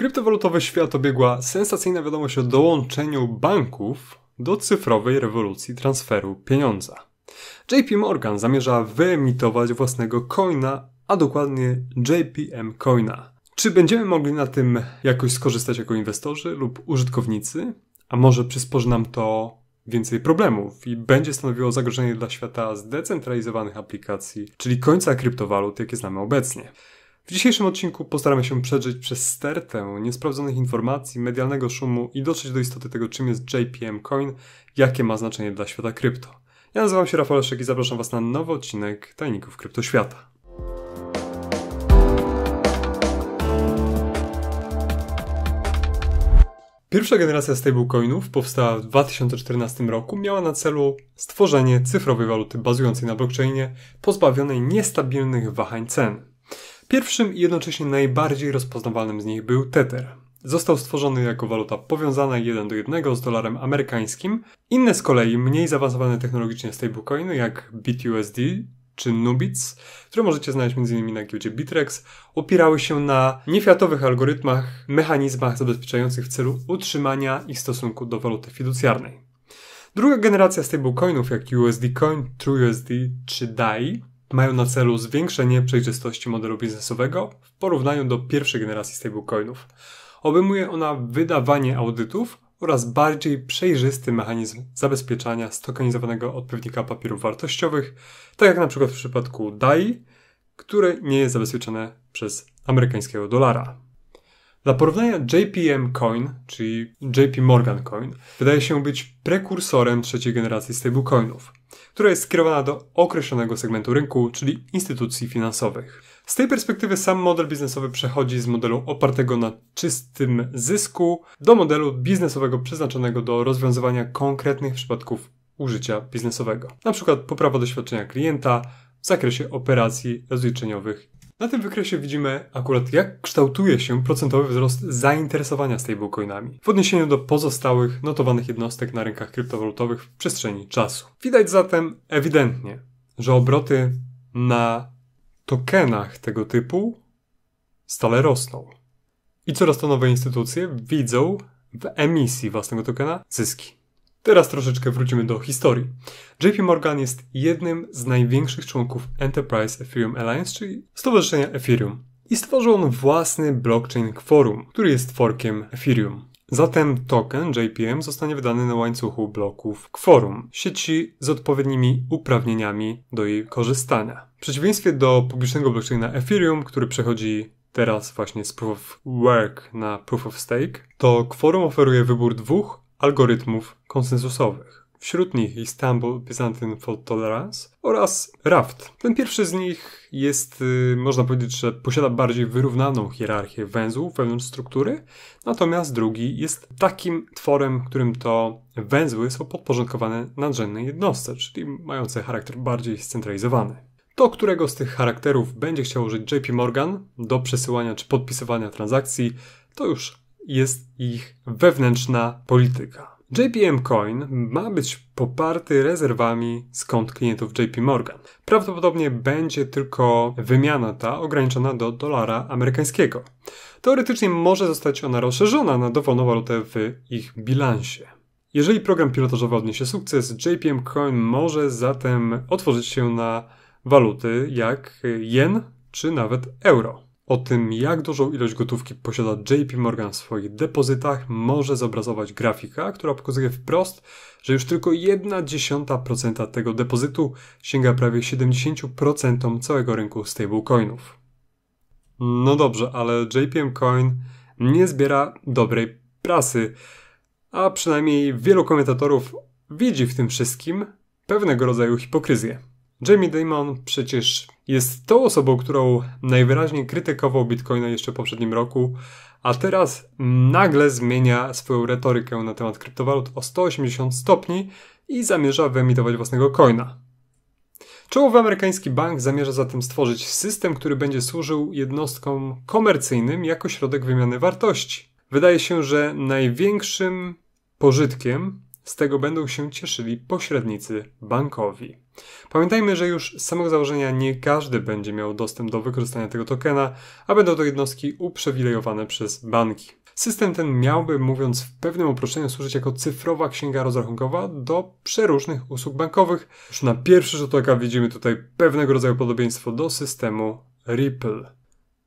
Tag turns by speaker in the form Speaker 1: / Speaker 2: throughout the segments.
Speaker 1: Kryptowalutowy świat obiegła sensacyjna wiadomość o dołączeniu banków do cyfrowej rewolucji transferu pieniądza. JP Morgan zamierza wyemitować własnego coina, a dokładnie JPM Coina. Czy będziemy mogli na tym jakoś skorzystać jako inwestorzy lub użytkownicy? A może przysporzy nam to więcej problemów i będzie stanowiło zagrożenie dla świata zdecentralizowanych aplikacji, czyli końca kryptowalut, jakie znamy obecnie. W dzisiejszym odcinku postaramy się przedrzeć przez stertę niesprawdzonych informacji, medialnego szumu i dotrzeć do istoty tego, czym jest JPM Coin, jakie ma znaczenie dla świata krypto. Ja nazywam się Rafał Leszek i zapraszam Was na nowy odcinek Tajników Kryptoświata. Pierwsza generacja stablecoinów powstała w 2014 roku, miała na celu stworzenie cyfrowej waluty bazującej na blockchainie, pozbawionej niestabilnych wahań cen. Pierwszym i jednocześnie najbardziej rozpoznawalnym z nich był Tether. Został stworzony jako waluta powiązana jeden do jednego z dolarem amerykańskim. Inne z kolei mniej zaawansowane technologicznie stablecoiny jak BitUSD czy Nubits, które możecie znaleźć m.in. na giełdzie Bitrex, opierały się na niefiatowych algorytmach, mechanizmach zabezpieczających w celu utrzymania ich stosunku do waluty fiducjarnej. Druga generacja stablecoinów jak USD Coin, TrueUSD czy DAI mają na celu zwiększenie przejrzystości modelu biznesowego w porównaniu do pierwszej generacji stablecoinów. Obejmuje ona wydawanie audytów oraz bardziej przejrzysty mechanizm zabezpieczania stokanizowanego odpowiednika papierów wartościowych, tak jak na przykład w przypadku DAI, które nie jest zabezpieczone przez amerykańskiego dolara. Dla porównania JPM Coin, czyli JP Morgan Coin, wydaje się być prekursorem trzeciej generacji stablecoinów która jest skierowana do określonego segmentu rynku, czyli instytucji finansowych. Z tej perspektywy sam model biznesowy przechodzi z modelu opartego na czystym zysku do modelu biznesowego przeznaczonego do rozwiązywania konkretnych przypadków użycia biznesowego, np. poprawa doświadczenia klienta w zakresie operacji rozliczeniowych na tym wykresie widzimy akurat jak kształtuje się procentowy wzrost zainteresowania stablecoinami w odniesieniu do pozostałych notowanych jednostek na rynkach kryptowalutowych w przestrzeni czasu. Widać zatem ewidentnie, że obroty na tokenach tego typu stale rosną. I coraz to nowe instytucje widzą w emisji własnego tokena zyski. Teraz troszeczkę wrócimy do historii. JP Morgan jest jednym z największych członków Enterprise Ethereum Alliance, czyli Stowarzyszenia Ethereum. I stworzył on własny blockchain Quorum, który jest forkiem Ethereum. Zatem token JPM zostanie wydany na łańcuchu bloków Quorum, sieci z odpowiednimi uprawnieniami do jej korzystania. W przeciwieństwie do publicznego blockchaina Ethereum, który przechodzi teraz właśnie z Proof of Work na Proof of Stake, to Quorum oferuje wybór dwóch algorytmów konsensusowych. Wśród nich Istanbul Byzantine Fault Tolerance oraz Raft. Ten pierwszy z nich jest, y, można powiedzieć, że posiada bardziej wyrównaną hierarchię węzłów wewnątrz struktury, natomiast drugi jest takim tworem, którym to węzły są podporządkowane nadrzędnej jednostce, czyli mające charakter bardziej scentralizowany. To, którego z tych charakterów będzie chciał użyć JP Morgan do przesyłania czy podpisywania transakcji, to już jest ich wewnętrzna polityka. JPM Coin ma być poparty rezerwami z kont klientów JP Morgan. Prawdopodobnie będzie tylko wymiana ta ograniczona do dolara amerykańskiego. Teoretycznie może zostać ona rozszerzona na dowolną walutę w ich bilansie. Jeżeli program pilotażowy odniesie sukces, JPM Coin może zatem otworzyć się na waluty jak jen czy nawet euro. O tym, jak dużą ilość gotówki posiada JP Morgan w swoich depozytach, może zobrazować grafika, która pokazuje wprost, że już tylko 1,1% tego depozytu sięga prawie 70% całego rynku stablecoinów. No dobrze, ale JPM Coin nie zbiera dobrej prasy, a przynajmniej wielu komentatorów widzi w tym wszystkim pewnego rodzaju hipokryzję. Jamie Dimon przecież jest tą osobą, którą najwyraźniej krytykował Bitcoina jeszcze w poprzednim roku, a teraz nagle zmienia swoją retorykę na temat kryptowalut o 180 stopni i zamierza wyemitować własnego coina. Czołowy amerykański bank zamierza zatem stworzyć system, który będzie służył jednostkom komercyjnym jako środek wymiany wartości. Wydaje się, że największym pożytkiem z tego będą się cieszyli pośrednicy bankowi. Pamiętajmy, że już z samego założenia nie każdy będzie miał dostęp do wykorzystania tego tokena, a będą to jednostki uprzywilejowane przez banki. System ten miałby, mówiąc w pewnym uproszczeniu, służyć jako cyfrowa księga rozrachunkowa do przeróżnych usług bankowych. Już na pierwszy rzut oka widzimy tutaj pewnego rodzaju podobieństwo do systemu Ripple.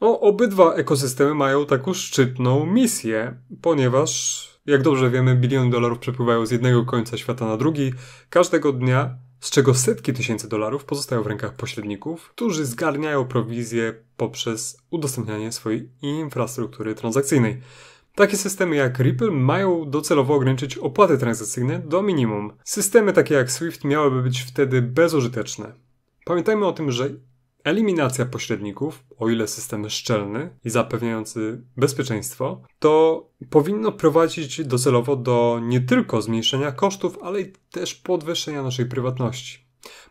Speaker 1: No, obydwa ekosystemy mają taką szczytną misję, ponieważ, jak dobrze wiemy, biliony dolarów przepływają z jednego końca świata na drugi każdego dnia, z czego setki tysięcy dolarów pozostają w rękach pośredników, którzy zgarniają prowizję poprzez udostępnianie swojej infrastruktury transakcyjnej. Takie systemy jak Ripple mają docelowo ograniczyć opłaty transakcyjne do minimum. Systemy takie jak Swift miałyby być wtedy bezużyteczne. Pamiętajmy o tym, że eliminacja pośredników, o ile system szczelny i zapewniający bezpieczeństwo, to powinno prowadzić docelowo do nie tylko zmniejszenia kosztów, ale i też podwyższenia naszej prywatności.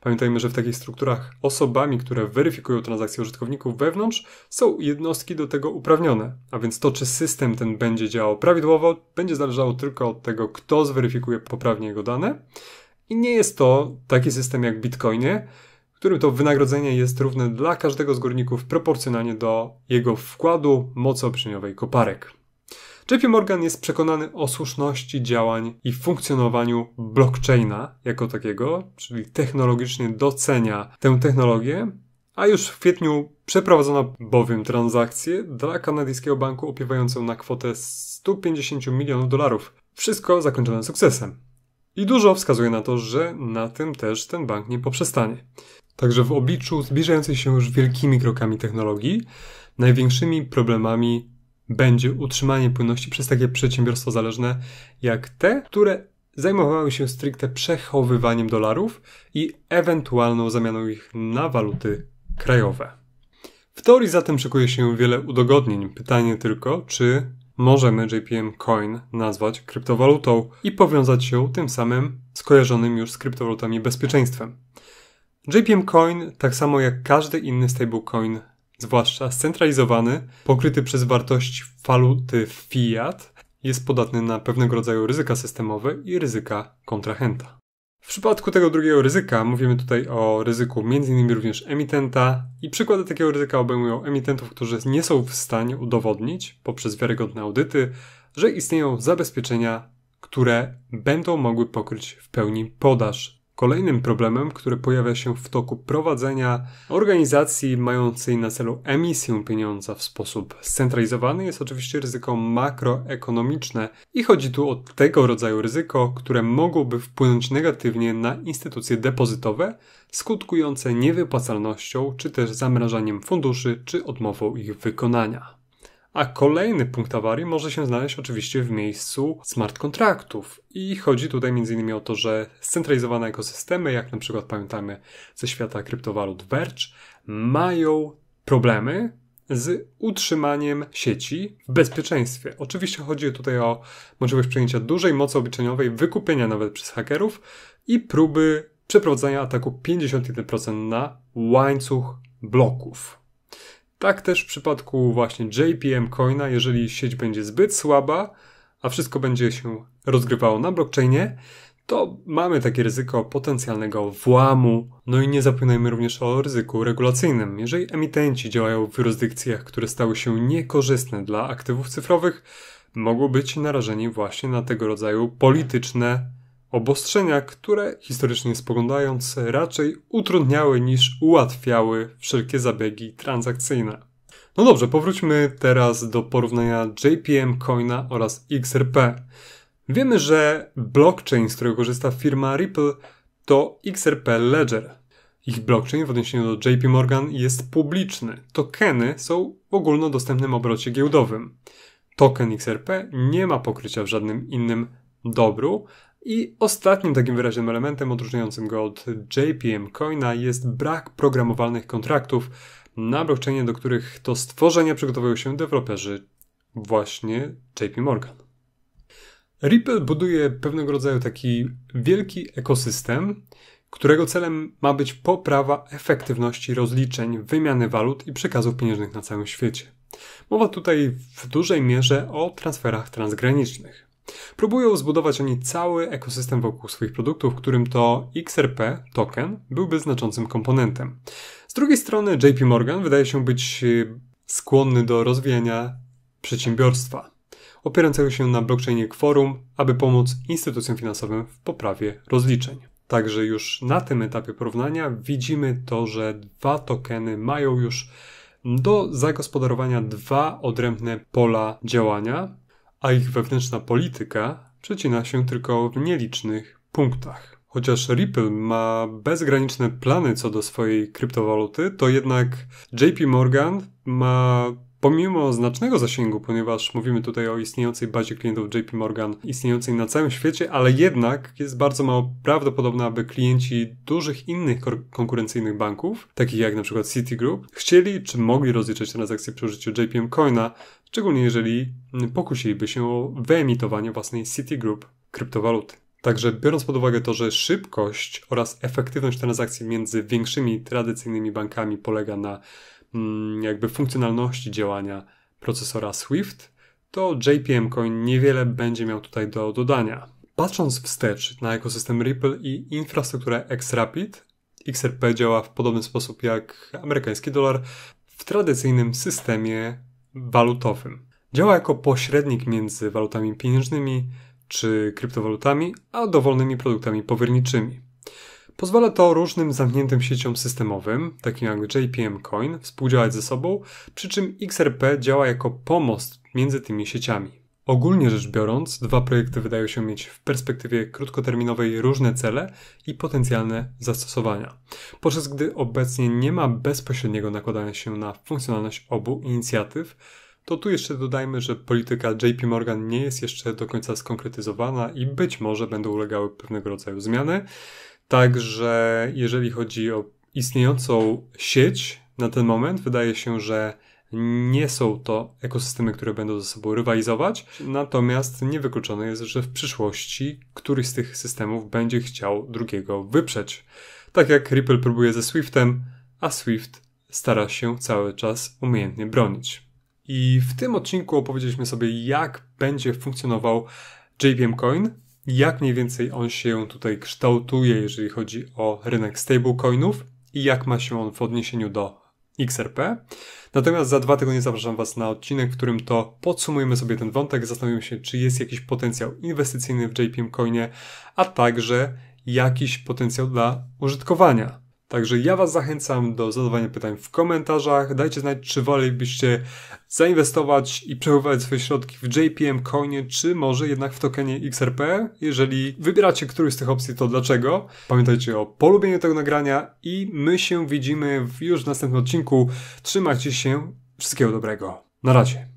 Speaker 1: Pamiętajmy, że w takich strukturach osobami, które weryfikują transakcje użytkowników wewnątrz, są jednostki do tego uprawnione. A więc to, czy system ten będzie działał prawidłowo, będzie zależało tylko od tego, kto zweryfikuje poprawnie jego dane. I nie jest to taki system jak Bitcoinie, którym to wynagrodzenie jest równe dla każdego z górników proporcjonalnie do jego wkładu mocy obliczeniowej koparek. JP Morgan jest przekonany o słuszności działań i funkcjonowaniu blockchaina jako takiego, czyli technologicznie docenia tę technologię, a już w kwietniu przeprowadzono bowiem transakcję dla kanadyjskiego banku opiewającą na kwotę 150 milionów dolarów. Wszystko zakończone sukcesem. I dużo wskazuje na to, że na tym też ten bank nie poprzestanie. Także w obliczu zbliżającej się już wielkimi krokami technologii, największymi problemami będzie utrzymanie płynności przez takie przedsiębiorstwa zależne jak te, które zajmowały się stricte przechowywaniem dolarów i ewentualną zamianą ich na waluty krajowe. W teorii zatem szykuje się wiele udogodnień. Pytanie tylko, czy możemy JPM Coin nazwać kryptowalutą i powiązać się tym samym skojarzonym już z kryptowalutami bezpieczeństwem. JPM Coin, tak samo jak każdy inny stablecoin, zwłaszcza scentralizowany, pokryty przez wartość waluty fiat, jest podatny na pewnego rodzaju ryzyka systemowe i ryzyka kontrahenta. W przypadku tego drugiego ryzyka mówimy tutaj o ryzyku m.in. również emitenta i przykłady takiego ryzyka obejmują emitentów, którzy nie są w stanie udowodnić poprzez wiarygodne audyty, że istnieją zabezpieczenia, które będą mogły pokryć w pełni podaż Kolejnym problemem, który pojawia się w toku prowadzenia organizacji mającej na celu emisję pieniądza w sposób scentralizowany jest oczywiście ryzyko makroekonomiczne i chodzi tu o tego rodzaju ryzyko, które mogłoby wpłynąć negatywnie na instytucje depozytowe, skutkujące niewypłacalnością czy też zamrażaniem funduszy czy odmową ich wykonania. A kolejny punkt awarii może się znaleźć oczywiście w miejscu smart kontraktów. I chodzi tutaj m.in. o to, że scentralizowane ekosystemy, jak na przykład pamiętamy ze świata kryptowalut Verge, mają problemy z utrzymaniem sieci w bezpieczeństwie. Oczywiście chodzi tutaj o możliwość przejęcia dużej mocy obliczeniowej, wykupienia nawet przez hakerów i próby przeprowadzenia ataku 51% na łańcuch bloków. Tak też w przypadku właśnie JPM Coina, jeżeli sieć będzie zbyt słaba, a wszystko będzie się rozgrywało na blockchainie, to mamy takie ryzyko potencjalnego włamu. No i nie zapominajmy również o ryzyku regulacyjnym. Jeżeli emitenci działają w jurysdykcjach, które stały się niekorzystne dla aktywów cyfrowych, mogą być narażeni właśnie na tego rodzaju polityczne obostrzenia, które historycznie spoglądając raczej utrudniały niż ułatwiały wszelkie zabiegi transakcyjne. No dobrze, powróćmy teraz do porównania JPM Coina oraz XRP. Wiemy, że blockchain, z którego korzysta firma Ripple, to XRP Ledger. Ich blockchain w odniesieniu do JP Morgan jest publiczny. Tokeny są w ogólnodostępnym obrocie giełdowym. Token XRP nie ma pokrycia w żadnym innym dobru, i ostatnim takim wyraźnym elementem odróżniającym go od JPM Coina jest brak programowalnych kontraktów na blockchainie, do których to stworzenia przygotowują się deweloperzy właśnie JP Morgan. Ripple buduje pewnego rodzaju taki wielki ekosystem, którego celem ma być poprawa efektywności rozliczeń, wymiany walut i przekazów pieniężnych na całym świecie. Mowa tutaj w dużej mierze o transferach transgranicznych. Próbują zbudować oni cały ekosystem wokół swoich produktów, w którym to XRP token byłby znaczącym komponentem. Z drugiej strony JP Morgan wydaje się być y, skłonny do rozwijania przedsiębiorstwa, opierającego się na blockchainie Quorum, aby pomóc instytucjom finansowym w poprawie rozliczeń. Także już na tym etapie porównania widzimy to, że dwa tokeny mają już do zagospodarowania dwa odrębne pola działania, a ich wewnętrzna polityka przecina się tylko w nielicznych punktach. Chociaż Ripple ma bezgraniczne plany co do swojej kryptowaluty, to jednak JP Morgan ma Pomimo znacznego zasięgu, ponieważ mówimy tutaj o istniejącej bazie klientów JP Morgan, istniejącej na całym świecie, ale jednak jest bardzo mało prawdopodobne, aby klienci dużych innych konkurencyjnych banków, takich jak na przykład Citigroup, chcieli czy mogli rozliczać transakcje przy użyciu JPM Coina, szczególnie jeżeli pokusiliby się o wyemitowanie własnej Citigroup kryptowaluty. Także biorąc pod uwagę to, że szybkość oraz efektywność transakcji między większymi tradycyjnymi bankami polega na Mm, jakby funkcjonalności działania procesora Swift, to JPM Coin niewiele będzie miał tutaj do dodania. Patrząc wstecz na ekosystem Ripple i infrastrukturę Xrapid, XRP działa w podobny sposób jak amerykański dolar w tradycyjnym systemie walutowym. Działa jako pośrednik między walutami pieniężnymi czy kryptowalutami, a dowolnymi produktami powierniczymi. Pozwala to różnym zamkniętym sieciom systemowym, takim jak JPM Coin, współdziałać ze sobą, przy czym XRP działa jako pomost między tymi sieciami. Ogólnie rzecz biorąc, dwa projekty wydają się mieć w perspektywie krótkoterminowej różne cele i potencjalne zastosowania, podczas gdy obecnie nie ma bezpośredniego nakładania się na funkcjonalność obu inicjatyw, to tu jeszcze dodajmy, że polityka JP Morgan nie jest jeszcze do końca skonkretyzowana i być może będą ulegały pewnego rodzaju zmiany. Także jeżeli chodzi o istniejącą sieć na ten moment, wydaje się, że nie są to ekosystemy, które będą ze sobą rywalizować, natomiast niewykluczone jest, że w przyszłości któryś z tych systemów będzie chciał drugiego wyprzeć. Tak jak Ripple próbuje ze Swiftem, a Swift stara się cały czas umiejętnie bronić. I w tym odcinku opowiedzieliśmy sobie, jak będzie funkcjonował JPM Coin, jak mniej więcej on się tutaj kształtuje, jeżeli chodzi o rynek stablecoinów i jak ma się on w odniesieniu do XRP. Natomiast za dwa tygodnie zapraszam Was na odcinek, w którym to podsumujemy sobie ten wątek, zastanowimy się, czy jest jakiś potencjał inwestycyjny w JPM Coinie, a także jakiś potencjał dla użytkowania. Także ja Was zachęcam do zadawania pytań w komentarzach. Dajcie znać, czy wolelibyście zainwestować i przechowywać swoje środki w JPM Coinie, czy może jednak w tokenie XRP. Jeżeli wybieracie któryś z tych opcji, to dlaczego? Pamiętajcie o polubieniu tego nagrania i my się widzimy w już w następnym odcinku. Trzymajcie się. Wszystkiego dobrego. Na razie.